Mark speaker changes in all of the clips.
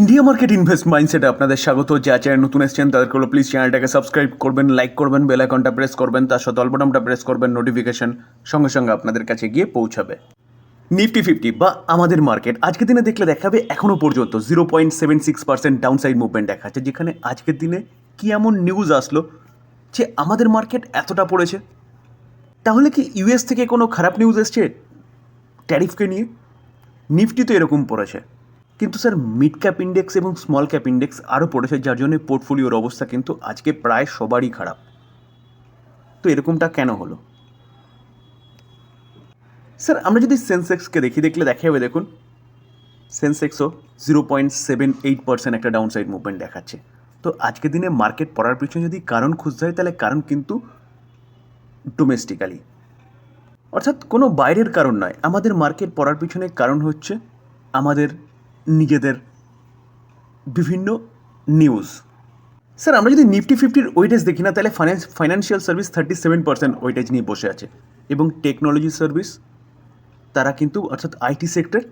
Speaker 1: India market invest মাইন্ডসেটে আপনাদের স্বাগত। যা চ্যানেল নতুন এসছেন, তাদেরকে হলো প্লিজ চ্যানেলটাকে সাবস্ক্রাইব করবেন লাইক করবেন বেল আইকনটা প্রেস করবেন, তার সাথে অল্পটামটা প্রেস করবেন নোটিফিকেশন সঙ্গে সঙ্গে আপনাদের কাছে গিয়ে পৌঁছাবে। নিফটি ফিফটি বা আমাদের মার্কেট আজকের দিনে দেখলে দেখাবে এখনও পর্যন্ত zero point seven six percent down side movement দেখাচ্ছে যেখানে আজকের দিনে কি এমন নিউজ আসলো যে আমাদের মার্কেট এতটা পড়েছে? তাহলে কি ইউএস থেকে কোনো খারাপ নিউজ এসছে? ট্যারিফকে নিয়ে? নিফটি তো এরকম পড়েছে। কিন্তু স্যার মিড ক্যাপ ইন্ডেক্স এবং স্মল ক্যাপ ইন্ডেক্স আরও পড়েছে, যার জন্য পোর্টফোলিওর অবস্থা কিন্তু আজকে প্রায় সবারই খারাপ। তো এরকমটা কেন হলো? স্যার, আমরা যদি সেন্সেক্সকে দেখি, দেখলে দেখা যাবে দেখুন। সেন্সেক্সও zero point seven eight percent একটা ডাউন সাইড মুভমেন্ট দেখাচ্ছে। তো আজকের দিনে মার্কেট পড়ার পিছনে যদি কারণ খুঁজতে হয়, তাহলে কারণ কিন্তু ডোমেস্টিক্যালি অর্থাৎ কোনো বাইরের কারণ নয়, আমাদের মার্কেট পড়ার পিছনে কারণ হচ্ছে আমাদের নিজেদের বিভিন্ন নিউজ স্যার আমরা যদি নিফটি ফিফটির ওয়েটেজ দেখি না, তাহলে finance financial service thirty seven percent weightage নিয়ে বসে আছে। এবং টেকনোলজি সার্ভিস তারা কিন্তু অর্থাৎ আইটি সেক্টর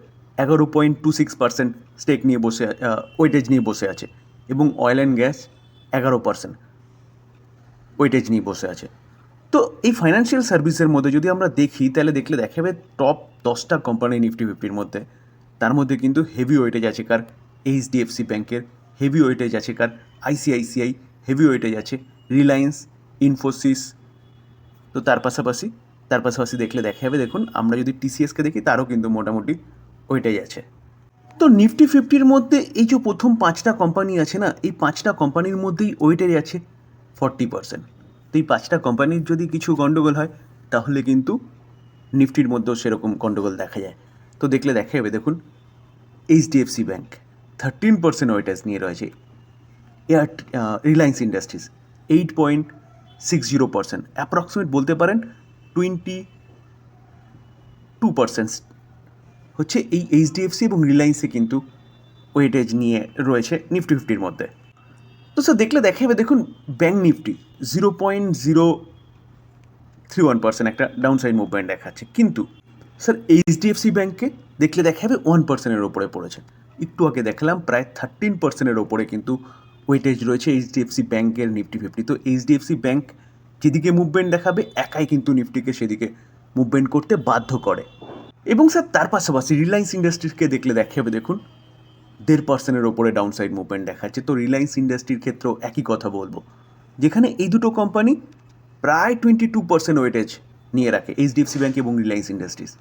Speaker 1: এগারো point two six percent stake নিয়ে বসে ওয়েটেজ নিয়ে বসে আছে। এবং অয়েল অ্যান্ড গ্যাস এগারো পার্সেন্ট ওয়েটেজ নিয়ে বসে আছে। তো এই ফাইন্যান্সিয়াল সার্ভিসের মধ্যে যদি আমরা দেখি, তাহলে দেখলে দেখা যাবে টপ দশটা কোম্পানি নিফটি ফিফটির মধ্যে। তার মধ্যে কিন্তু হেভি ওয়েটেজ আছে কার এইচডিএফসি ব্যাংকের হেভি ওয়েটেজ আছে কার আইসিআইসিআই হেভি ওয়েটেজ আছে রিলায়েন্স ইনফোসিস তো তার পাশাপাশি তার পাশাপাশি দেখলে দেখা যাবে, দেখুন, আমরা যদি টিসিএসকে দেখি, তারও কিন্তু মোটামুটি ওইটাই আছে তো নিফটি ফিফটির মধ্যে এই যে প্রথম পাঁচটা কোম্পানি আছে না, এই পাঁচটা কোম্পানির মধ্যেই ওয়েটেজ আছে ফর্টি পার্সেন্ট তো এই পাঁচটা কোম্পানির যদি কিছু গণ্ডগোল হয়, তাহলে কিন্তু নিফটির মধ্যেও সেরকম গণ্ডগোল দেখা যায়। তো দেখলে দেখা যাবে, দেখুন HDFC bank thirteen percent weightage নিয়ে রয়েছে। Air Reliance industries eight point six zero percent approximate বলতে পারেন টোয়েন্টি টু পার্সেন্ট হচ্ছে এই এইচডিএফসি এবং রিলায়েন্সে কিন্তু ওয়েটেজ নিয়ে রয়েছে নিফটি ফিফটির মধ্যে। তো স্যার দেখলে দেখা যাবে, দেখুন bank Nifty zero point zero three one percent একটা ডাউন সাইড মুভমেন্ট দেখাচ্ছে। কিন্তু স্যার এইচডিএফসি ব্যাঙ্কে দেখলে দেখা যাবে ওয়ান পার্সেন্টের ওপরে পড়েছে। একটু আগে দেখলাম প্রায় থার্টিন পার্সেন্টের ওপরে কিন্তু ওয়েটেজ রয়েছে এইচডিএফসি ব্যাঙ্কের নিফটি ফিফটি তো এইচডিএফসি ব্যাঙ্ক যেদিকে মুভমেন্ট দেখাবে, একাই কিন্তু নিফটিকে সেদিকে মুভমেন্ট করতে বাধ্য করে। এবং স্যার তার পাশাপাশি রিলায়েন্স ইন্ডাস্ট্রিজকে দেখলে দেখা যাবে, দেখুন, দেড় পার্সেন্টের ওপরে ডাউন সাইড মুভমেন্ট দেখাচ্ছে। তো রিলায়েন্স ইন্ডাস্ট্রির ক্ষেত্রেও একই কথা বলব। যেখানে এই দুটো কোম্পানি প্রায় টোয়েন্টি টু পার্সেন্ট ওয়েটেজ নিয়ে রাখে এইচডিএফসি ব্যাঙ্ক এবং রিলায়েন্স ইন্ডাস্ট্রিজ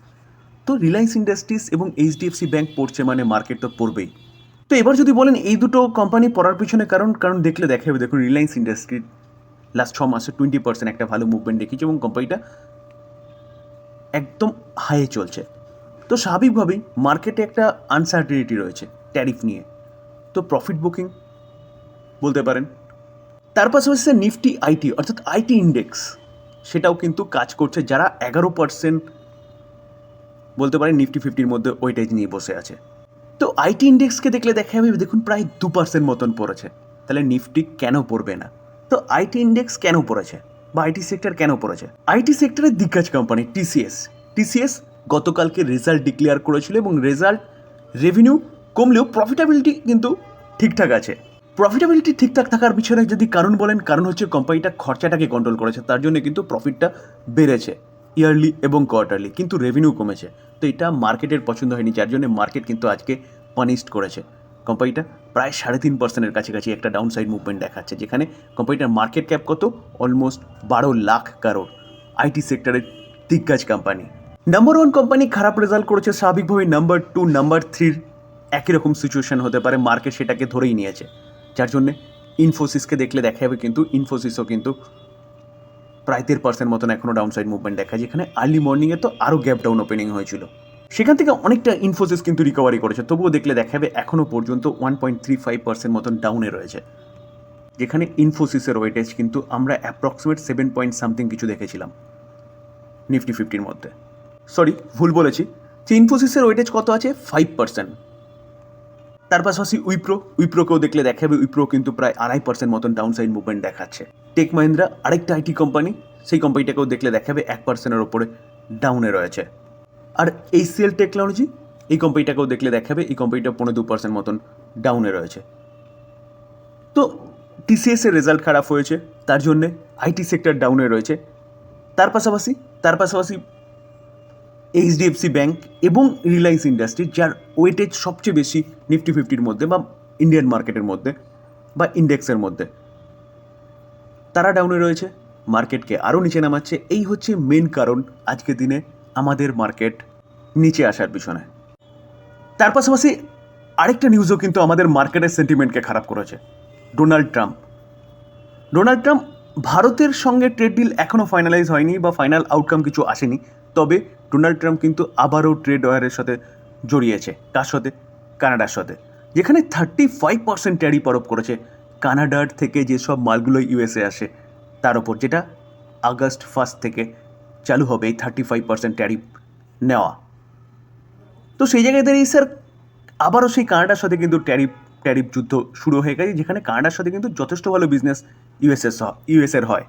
Speaker 1: তো রিলায়েন্স ইন্ডাস্ট্রিজ এবং এইচডিএফসি ব্যাঙ্ক পড়ছে মানে মার্কেট তো পড়বেই। তো এবার যদি বলেন এই দুটো কোম্পানি পড়ার পিছনে কারণ কারণ দেখলে দেখা যাবে দেখুন রিলায়েন্স ইন্ডাস্ট্রির লাস্ট ছ মাসে টোয়েন্টি পার্সেন্ট একটা ভালো মুভমেন্ট দেখিয়েছে এবং কোম্পানিটা একদম হাইয়ে চলছে। তো স্বাভাবিকভাবেই মার্কেটে একটা আনসার্টিনিটি রয়েছে ট্যারিফ নিয়ে। তো প্রফিট বুকিং বলতে পারেন। তার পাশাপাশি নিফটি আইটি অর্থাৎ আইটি ইন্ডেক্স সেটাও কিন্তু কাজ করছে যারা এগারো পার্সেন্ট বলতে পারেন নিফটি ফিফটির মধ্যে ওয়েটেজ নিয়ে বসে আছে। তো আইটি ইন্ডেক্সকে দেখলে দেখা যাবে দেখুন প্রায় দু পার্সেন্ট মতন পড়েছে। তাহলে নিফটি কেন পড়বে না? তো আইটি ইন্ডেক্স কেন পড়েছে? বা আইটি সেক্টর কেন পড়েছে? আইটি সেক্টরের দিগ্গজ কোম্পানি টিসিএস টিসিএস গতকালকে রেজাল্ট ডিক্লেয়ার করেছিল এবং রেজাল্ট রেভিনিউ কমলেও প্রফিটাবিলিটি কিন্তু ঠিকঠাক আছে। প্রফিটাবিলিটি ঠিকঠাক থাকার পিছনে যদি কারণ বলেন, কারণ হচ্ছে কোম্পানিটা খরচাটাকে কন্ট্রোল করেছে, তার জন্য কিন্তু প্রফিটটা বেড়েছে। ইয়ারলি এবং কোয়ার্টারলি, কিন্তু রেভিনিউ কমেছে। তো এটা মার্কেটের পছন্দ হয়নি, যার জন্য মার্কেট কিন্তু আজকে পানিশড করেছে। কোম্পানিটা প্রায় সাড়ে তিন পার্সেন্টের কাছাকাছি একটা ডাউন সাইড মুভমেন্ট দেখাচ্ছে, যেখানে কোম্পানিটার মার্কেট ক্যাপ কত? অলমোস্ট বারো লাখ কারোর আইটি সেক্টরের দিগ্গজ কোম্পানি নাম্বার ওয়ান কোম্পানি খারাপ রেজাল্ট করেছে স্বাভাবিকভাবেই নাম্বার টু নাম্বার থ্রির একই রকম সিচুয়েশন হতে পারে মার্কেট সেটাকে ধরেই নিয়েছে। যার জন্যে ইনফোসিসকে দেখলে দেখা যাবে কিন্তু ইনফোসিসও কিন্তু প্রায় দেড় পার্সেন্ট মতন এখনও ডাউন সাইড মুভমেন্ট দেখা যায়। যেখানে আর্লি মর্নিংয়ে তো আরও গ্যাপ ডাউন ওপেনিং হয়েছিল। সেখান থেকে অনেকটা ইনফোসিস কিন্তু রিকভারি করেছে। তবুও দেখলে দেখা যাবে এখনও পর্যন্ত one point three five percent মতন ডাউনে রয়েছে। যেখানে ইনফোসিসের ওয়েটেজ কিন্তু আমরা অ্যাপ্রক্সিমেট সেভেন পয়েন্ট সামথিং কিছু দেখেছিলাম। নিফটি ফিফটির মধ্যে। সরি ভুল বলেছি। যে ইনফোসিসের ওয়েটেজ কত আছে? ফাইভ পার্সেন্ট তার পাশাপাশি উইপ্রো, উইপ্রোকেও দেখলে দেখা যাবে উইপ্রো কিন্তু প্রায় আড়াই পার্সেন্ট মতন ডাউন সাইড মুভমেন্ট দেখাচ্ছে। টেক মাহিন্দ্রা আরেকটা আইটি কোম্পানি সেই কোম্পানিটাকেও দেখলে দেখা যাবে এক পার্সেন্টের ওপরে ডাউনে রয়েছে। আর এইচসিএল টেকনোলজি এই কোম্পানিটাকেও দেখলে দেখা যাবে এই কোম্পানিটা পনেরো দু পার্সেন্ট মতন ডাউনে রয়েছে। তো টিসিএস এর রেজাল্ট খারাপ হয়েছে, তার জন্যে আইটি সেক্টর ডাউনে রয়েছে। তার পাশাপাশি তার পাশাপাশি এইচডিএফসি ব্যাঙ্ক এবং রিলায়েন্স ইন্ডাস্ট্রি যার ওয়েটেজ সবচেয়ে বেশি নিফটি ফিফটির মধ্যে বা ইন্ডিয়ান মার্কেটের মধ্যে বা ইন্ডেক্সের মধ্যে। তারা ডাউনে রয়েছে মার্কেটকে আরও নিচে নামাচ্ছে। এই হচ্ছে মেন কারণ আজকের দিনে আমাদের মার্কেট নিচে আসার পিছনে। তার পাশাপাশি আরেকটা নিউজও কিন্তু আমাদের মার্কেটের সেন্টিমেন্টকে খারাপ করেছে ডোনাল্ড ট্রাম্প ডোনাল্ড ট্রাম্প ভারতের সঙ্গে ট্রেড ডিল এখনও ফাইনালাইজ হয়নি বা ফাইনাল আউটকাম কিছু আসেনি, তবে ডোনাল্ড ট্রাম্প কিন্তু আবারও ট্রেড ওয়ারের সাথে জড়িয়েছে কার সাথে কানাডার সাথে। যেখানে থার্টি ফাইভ পার্সেন্ট ট্যারিফ আরোপ করেছে কানাডার থেকে যেসব মালগুলো ইউএসএ আসে, তার ওপর, যেটা আগস্ট ফার্স্ট থেকে চালু হবে এই থার্টি ফাইভ পার্সেন্ট ট্যারিফ নেওয়া। তো সেই জায়গায় দাঁড়িয়ে স্যার, আবারও সেই কানাডার সাথে কিন্তু ট্যারিফ ট্যারিফ যুদ্ধ শুরু হয়ে গেছে, যেখানে কানাডার সাথে কিন্তু যথেষ্ট ভালো বিজনেস ইউএসএস ইউএসএর হয়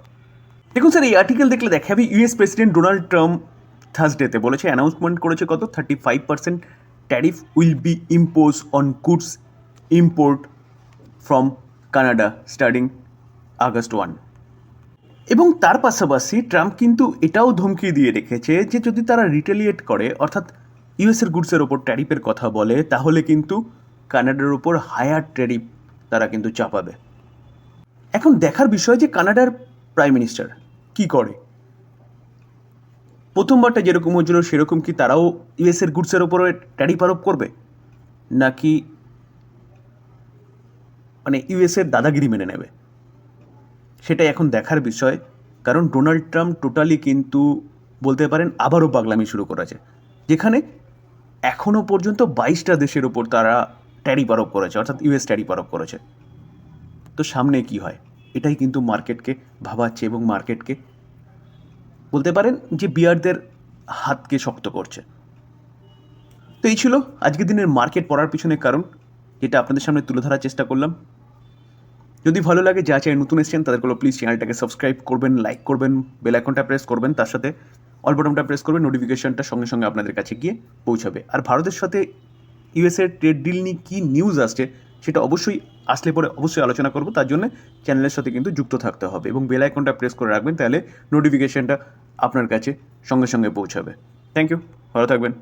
Speaker 1: দেখুন স্যার, এই আর্টিকেল দেখলে দেখা যাবে ইউএস প্রেসিডেন্ট ডোনাল্ড ট্রাম্প থার্সডেতে বলেছে অ্যানাউন্সমেন্ট করেছে কত? Thirty five percent tariff will be impose on goods import from Canada starting August one এবং তার পাশাপাশি ট্রাম্প কিন্তু এটাও ধমকি দিয়ে রেখেছে যে যদি তারা রিটেলিয়েট করে, অর্থাৎ ইউএসের গুডসের ওপর ট্যারিফের কথা বলে, তাহলে কিন্তু কানাডার ওপর হায়ার ট্যারিফ তারা কিন্তু চাপাবে। এখন দেখার বিষয় যে কানাডার প্রাইম মিনিস্টার কি করে? প্রথমবারটা যেরকম হয়েছিল, সেরকম কি তারাও ইউএসের গুডসের ওপরে ট্যারিফ আরোপ করবে? নাকি মানে ইউএসের দাদাগিরি মেনে নেবে? সেটাই এখন দেখার বিষয়। কারণ ডোনাল্ড ট্রাম্প টোটালি কিন্তু বলতে পারেন আবারও পাগলামি শুরু করেছে। যেখানে এখনও পর্যন্ত বাইশটা দেশের ওপর তারা ট্যারিফ আরোপ করেছে, অর্থাৎ ইউএস ট্যারিফ আরোপ করেছে। তো সামনে কি হয়? এটাই কিন্তু মার্কেটকে ভাবাচ্ছে এবং মার্কেটকে বলতে পারেন যে বিয়ারদের হাতকে শক্ত করছে। তো এই ছিল আজকের দিনের মার্কেট পড়ার পিছনে কারণ, যেটা আপনাদের সামনে তুলে ধরার চেষ্টা করলাম। যদি ভালো লাগে, যা চাই নতুন এসেছেন তাদেরগুলো প্লিজ চ্যানেলটাকে সাবস্ক্রাইব করবেন লাইক করবেন বেল আইকনটা প্রেস করবেন, তার সাথে অল বটনটা প্রেস করবেন নোটিফিকেশনটা সঙ্গে সঙ্গে আপনাদের কাছে গিয়ে পৌঁছাবে। আর ভারতের সাথে ইউএসএর ট্রেড ডিল নিয়ে কী নিউজ আসছে, সেটা অবশ্যই আসলে পরে অবশ্যই আলোচনা করব, তার জন্য চ্যানেলের সাথে কিন্তু যুক্ত থাকতে হবে এবং বেল আইকনটা প্রেস করে রাখবেন, তাহলে নোটিফিকেশনটা আপনার কাছে সঙ্গে সঙ্গে পৌঁছাবে। থ্যাংক ইউ ভালো থাকবেন।